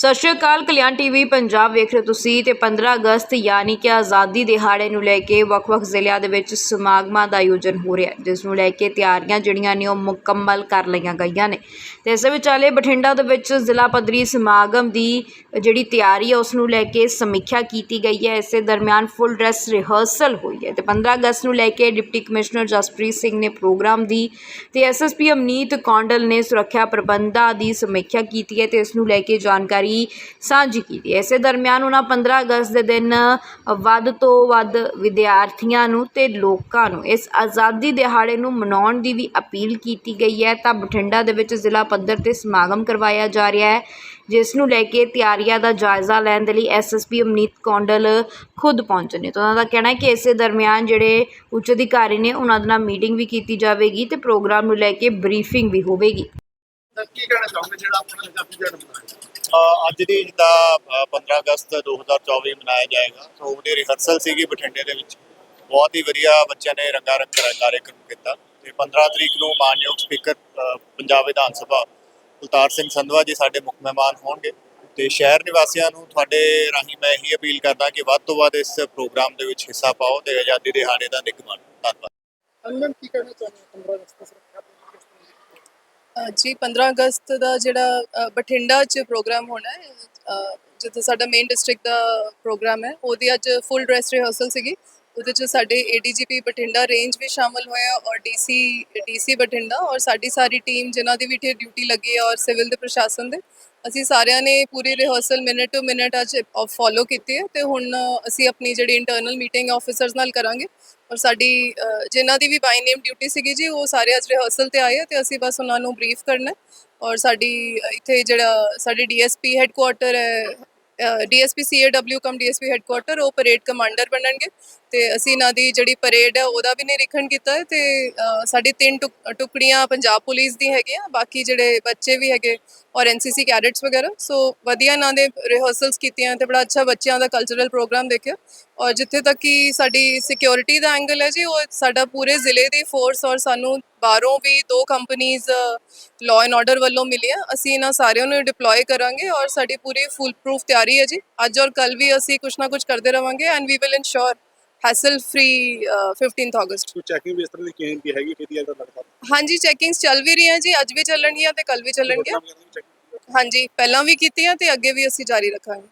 ਸਤਿ ਸ਼੍ਰੀ ਅਕਾਲ, ਕਲਿਆਣ ਟੀਵੀ ਪੰਜਾਬ ਵੇਖ ਰਹੇ ਹੋ ਤੁਸੀਂ ਤੇ 15 ਅਗਸਤ ਯਾਨੀ ਕਿ ਆਜ਼ਾਦੀ ਦਿਹਾੜੇ ਨੂੰ ਲੈ ਕੇ ਵੱਖ-ਵੱਖ ਜ਼ਿਲ੍ਹਿਆਂ ਦੇ ਵਿੱਚ ਸਮਾਗਮਾਂ ਦਾ ਆਯੋਜਨ ਹੋ ਰਿਹਾ ਜਿਸ ਨੂੰ ਲੈ ਕੇ ਤਿਆਰੀਆਂ ਜਿਹੜੀਆਂ ਨੇ ਉਹ ਮੁਕੰਮਲ ਕਰ ਲਈਆਂ ਗਈਆਂ ਨੇ। ਤੇ ਇਸ ਵਿਚਾਲੇ ਬਠਿੰਡਾ ਦੇ ਵਿੱਚ ਜ਼ਿਲ੍ਹਾ ਪੱਧਰੀ ਸਮਾਗਮ ਦੀ ਜਿਹੜੀ ਤਿਆਰੀ ਹੈ, ਉਸ ਨੂੰ ਲੈ ਕੇ ਸਮੀਖਿਆ ਕੀਤੀ ਗਈ ਹੈ। ਇਸੇ ਦਰਮਿਆਨ ਫੁੱਲ ਡਰੈਸ ਰਿਹਰਸਲ ਹੋਈ ਹੈ ਤੇ 15 ਅਗਸਤ ਨੂੰ ਲੈ ਕੇ ਡਿਪਟੀ ਕਮਿਸ਼ਨਰ ਜਸਪ੍ਰੀਤ ਸਿੰਘ ਨੇ ਪ੍ਰੋਗਰਾਮ ਦੀ ਤੇ ਐਸਐਸਪੀ ਅਮਨੀਤ ਕੌਂਡਲ ਨੇ ਸੁਰੱਖਿਆ ਪ੍ਰਬੰਧਾਂ ਦੀ ਸਮੀਖਿਆ ਕੀਤੀ ਹੈ ਤੇ ਇਸ ਨੂੰ ਲੈ ਕੇ ਜਾਣਕਾਰੀ ਸਾਂਝੀ ਕੀਤੀ ਇਸੇ ਦਰਮਿਆਨ ਉਹਨਾਂ 15 ਅਗਸਤ ਦੇ ਦਿਨ ਵੱਧ ਤੋਂ ਵੱਧ ਵਿਦਿਆਰਥੀਆਂ ਨੂੰ ਤੇ ਲੋਕਾਂ ਨੂੰ ਇਸ ਆਜ਼ਾਦੀ ਦਿਹਾੜੇ ਨੂੰ ਮਨਾਉਣ ਦੀ ਵੀ ਅਪੀਲ ਕੀਤੀ ਗਈ ਹੈ। ਤਾਂ ਬਠਿੰਡਾ ਦੇ ਵਿੱਚ ਜ਼ਿਲ੍ਹਾ ਪੱਧਰ ਤੇ ਸਮਾਗਮ ਕਰਵਾਇਆ ਜਾ ਰਿਹਾ ਹੈ, ਜਿਸ ਨੂੰ ਲੈ ਕੇ ਤਿਆਰੀਆਂ ਦਾ ਜਾਇਜ਼ਾ ਲੈਣ ਦੇ ਲਈ ਐਸਐਸਪੀ ਅਮਨੀਤ ਕੌਂਡਲ ਖੁਦ ਪਹੁੰਚੇ ਨੇ। ਤਾਂ ਉਹਨਾਂ ਦਾ ਕਹਿਣਾ ਹੈ ਕਿ ਇਸੇ ਦਰਮਿਆਨ ਜਿਹੜੇ ਉੱਚ ਅਧਿਕਾਰੀ ਨੇ ਉਹਨਾਂ ਦੇ ਨਾਲ ਮੀਟਿੰਗ ਵੀ ਕੀਤੀ ਜਾਵੇਗੀ ਤੇ ਪ੍ਰੋਗਰਾਮ ਨੂੰ ਲੈ ਕੇ ਬਰੀਫਿੰਗ ਵੀ ਹੋਵੇਗੀ। ਕੀ ਕਹਿਣਾ ਚਾਹੋਗੇ ਜਿਹੜਾ ਆਪਣਾ ਆਜ਼ਾਦੀ ਦਿਹਾੜਾ ਅੱਜ ਦੀ ਜਿੱਦਾਂ ਅ, 15 ਅਗਸਤ 2024 ਮਨਾਇਆ ਜਾਏਗਾ ਤਾਂ ਉਹਦੀ ਰਿਹਰਸਲ ਸੀਗੀ ਬਠਿੰਡੇ ਦੇ ਵਿੱਚ ਬਹੁਤ ਹੀ ਵਧੀਆ ਬੱਚਿਆਂ ਨੇ ਰੰਗਾ ਰੰਗ ਕਰਾ- ਕਾਰਜਕ੍ਰਮ ਕੀਤਾ। ਤੇ 15 ਤਰੀਕ ਨੂੰ ਮਾਨਯੋਗ ਸਪੀਕਰ ਪੰਜਾਬ ਵਿਧਾਨ ਸਭਾ ਕੁਲਤਾਰ ਸਿੰਘ ਸੰਧਵਾ ਜੀ ਸਾਡੇ ਮੁੱਖ ਮਹਿਮਾਨ ਹੋਣਗੇ। ਤੇ ਸ਼ਹਿਰ ਨਿਵਾਸੀਆਂ ਨੂੰ ਤੁਹਾਡੇ ਰਾਹੀਂ ਮੈਂ ਇਹੀ ਅਪੀਲ ਕਰਦਾ ਕਿ ਵੱਧ ਤੋਂ ਵੱਧ ਇਸ ਪ੍ਰੋਗਰਾਮ ਦੇ ਵਿੱਚ ਹਿੱਸਾ ਪਾਓ ਤੇ ਆਜ਼ਾਦੀ ਦਿਹਾੜੇ ਦਾ ਨਿੱਘ ਮਨ ਧੰਨਵਾਦ। ਅਨਮਨ ਕੀ ਕਹਿਣਾ ਚਾਹੁੰਦੇ 15 ਅਗਸਤ ਦਾ ਸੁਰੱਖਿਆ ਪ੍ਰਬੰਧ ਕਿਸ ਤਰ੍ਹਾਂ ਦੇ? ਅ, ਜੀ 15 ਅਗਸਤ ਦਾ ਜਿਹੜਾ ਬਠਿੰਡਾ 'ਚ ਪ੍ਰੋਗਰਾਮ ਹੋਣਾ ਹੈ ਜਿੱਥੇ ਸਾਡਾ ਮੇਨ ਡਿਸਟ੍ਰਿਕਟ ਦਾ ਪ੍ਰੋਗਰਾਮ ਹੈ, ਉਹਦੀ ਅੱਜ ਫੁੱਲ ਡਰੈਸ ਰਿਹਰਸਲ ਸੀਗੀ। ਉਹਦੇ 'ਚ ਸਾਡੇ ਏਡੀਜੀਪੀ ਬਠਿੰਡਾ ਰੇਂਜ ਵੀ ਸ਼ਾਮਲ ਹੋਇਆ ਔਰ ਡੀਸੀ ਡੀਸੀ ਬਠਿੰਡਾ ਔਰ ਸਾਡੀ ਸਾਰੀ ਟੀਮ ਜਿਨ੍ਹਾਂ ਦੀ ਵੀ ਇੱਥੇ ਡਿਊਟੀ ਲੱਗੀ ਹੈ ਔਰ ਸਿਵਲ ਦੇ ਪ੍ਰਸ਼ਾਸਨ ਦੇ, ਅਸੀਂ ਸਾਰਿਆਂ ਨੇ ਪੂਰੀ ਰਿਹਰਸਲ ਮਿੰਟ ਟੂ ਮਿੰਟ ਅੱਜ ਫੋਲੋ ਕੀਤੀ ਹੈ ਤੇ ਹੁਣ ਅਸੀਂ ਆਪਣੀ ਜਿਹੜੀ ਇੰਟਰਨਲ ਮੀਟਿੰਗ ਆਫੀਸਰਸ ਨਾਲ ਕਰਾਂਗੇ। ਔਰ ਸਾਡੀ ਜਿਨ੍ਹਾਂ ਦੀ ਵੀ ਬਾਈ ਨੇਮ ਡਿਊਟੀ ਸੀਗੀ ਜੀ, ਉਹ ਸਾਰੇ ਅੱਜ ਰਿਹਰਸਲ ਤੇ ਆਏ ਆ ਤੇ ਅਸੀਂ ਬਸ ਉਹਨਾਂ ਨੂੰ ਬਰੀਫ ਕਰਨਾ ਔਰ ਸਾਡੀ ਇੱਥੇ ਜਿਹੜਾ ਸਾਡੀ ਡੀਐਸਪੀ ਹੈੱਡਕੁਆਟਰ ਹੈ DSP CAW cum DSP headquarter ਉਹ ਪਰੇਡ ਕਮਾਂਡਰ ਬਣਨਗੇ। ਤੇ ਅਸੀਂ ਇਹਨਾਂ ਦੀ ਜਿਹੜੀ ਪਰੇਡ ਹੈ, ਉਹਦਾ ਵੀ ਨਿਰੀਖਣ ਕੀਤਾ ਹੈ ਤੇ ਸਾਡੀ ਤਿੰਨ ਟੁਕ- ਟੁਕੜੀਆਂ ਪੰਜਾਬ ਪੁਲਿਸ ਦੀ ਹੈਗੀਆਂ, ਬਾਕੀ ਜਿਹੜੇ ਬੱਚੇ ਵੀ ਹੈਗੇ ਔਰ ਐਨਸੀਸੀ ਕੈਡਟਸ ਵਗੈਰਾ। ਸੋ ਵਧੀਆ ਇਹਨਾਂ ਦੇ ਰਿਹਰਸਲਸ ਕੀਤੀਆਂ ਤੇ ਬੜਾ ਅੱਛਾ ਬੱਚਿਆਂ ਦਾ ਕਲਚਰਲ ਪ੍ਰੋਗਰਾਮ ਦੇਖਿਆ। ਔਰ ਜਿੱਥੇ ਤੱਕ ਕਿ ਸਾਡੀ ਸਿਕਿਉਰਿਟੀ ਦਾ ਐਂਗਲ ਹੈ ਜੀ ਉਹ ਸਾਡਾ ਪੂਰੇ ਜ਼ਿਲ੍ਹੇ ਦੀ ਫੋਰਸ ਔਰ ਸਾਨੂੰ ਬਾਹਰੋਂ ਵੀ ਦੋ ਕੰਪਨੀਆਂ ਲਾਅ ਐਂਡ ਆਰਡਰ ਵੱਲੋਂ ਮਿਲੀਆਂ। ਅਸੀਂ ਇਹਨਾਂ ਸਾਰਿਆਂ ਨੂੰ ਡਿਪਲੋਏ ਕਰਾਂਗੇ ਔਰ ਸਾਡੀ ਪੂਰੀ ਫੁੱਲ ਪ੍ਰੂਫ ਤਿਆਰੀ ਹੈ ਜੀ। ਅੱਜ ਔਰ ਕੱਲ ਵੀ ਅਸੀਂ ਕੁਛ ਨਾ ਕੁਛ ਕਰਦੇ ਰਵਾਂਗੇ and we will ensure hassle free 15th August ਕੋਈ ਚੈਕਿੰਗ ਵੀ ਇਸ ਤਰ੍ਹਾਂ ਦੀ ਦੀ ਹੈਗੀ ਕਿਹਦੀ ਹੈ ਤਾਂ ਲੱਗਦਾ। ਹਾਂਜੀ ਚੈਕਿੰਗਸ ਚੱਲ ਵੀ ਰਹੀਆਂ ਜੀ ਅੱਜ ਵੀ ਚੱਲਣਗੀਆਂ ਤੇ ਕੱਲ ਵੀ ਚੱਲਣਗੀਆਂ। ਹਾਂਜੀ ਪਹਿਲਾਂ ਵੀ ਕੀਤੀਆਂ ਤੇ ਅੱਗੇ ਵੀ ਅਸੀਂ ਜਾਰੀ ਰੱਖਾਂਗੇ।